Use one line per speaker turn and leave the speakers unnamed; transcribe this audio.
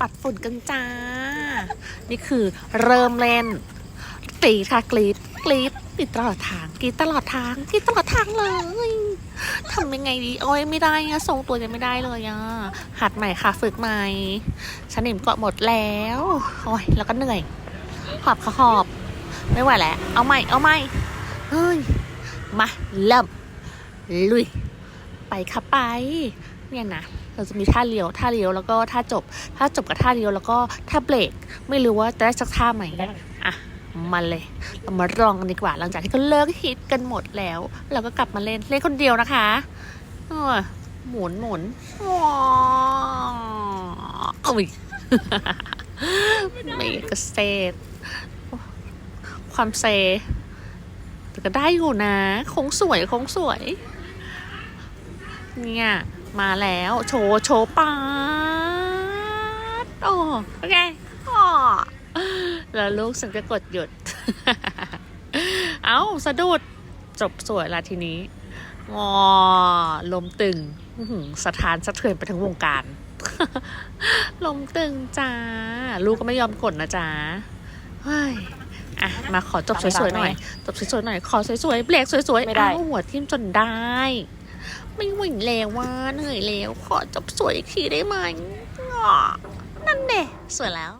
ปัดฝุ่นกันจ้า นี่คือเริ่มเล่นกรีดค่ะกรีดกรีดกรีดตลอดทางกรีดตลอดทางกรีดตลอดทางเลยทำยังไงดีโอ้ยไม่ได้อะทรงตัวยังไม่ได้เลยอะหัดใหม่ค่ะฝึกใหม่ฉันเห็นเกาะหมดแล้วโอ้ยแล้วก็เหนื่อยหอบค่ะหอบ ไม่ไหวแล้วเอาใหม่เอาใหม่เฮ้ยมาเริ่มลุยไปค่ะไป เนี่ยนะเราจะมีท่าเลี้ยวท่าเลี้ยวแล้วก็ท่าจบท่าจบกับท่าเลี้ยวแล้วก็ท่าเบรกไม่รู้ว่าจะได้สักท่าไหมอะมาเลยเรามาลองกันดีกว่า หลังจากที่เขาเลิกฮิตกันหมดแล้ว เราก็กลับมาเล่นเล่นคนเดียวนะคะเออหมุนหมุนว้าวอุ้ยไม่กระเซดความเซแต่ก็ได้อยู่นะโค้งสวยโค้งสวย เนี่ย มาแล้ว โชว์โชว์ปาดโอ้โอเคอ๋อแล้วลูกฉันก็กดหยุด เอ้าสะดุด จบสวยละทีนี้งอลมตึงอื้อหือสถานสะเทือนไปทั้งวงการ ลมตึงจ้า ลูกก็ไม่ยอมกดนะจ๊ะเฮ้ยอะ มาขอจบสวยๆหน่อย จบสวยๆหน่อย ขอสวยๆเบรกสวยๆ
ไม่ได้
เอ้าหัวทิ่มจนได้ ไม่ไหวแล้วว่าเหนื่อยแล้ว ขอจบสวยอีกทีได้ไหมอ้อนั่นเน่สวยแล้ว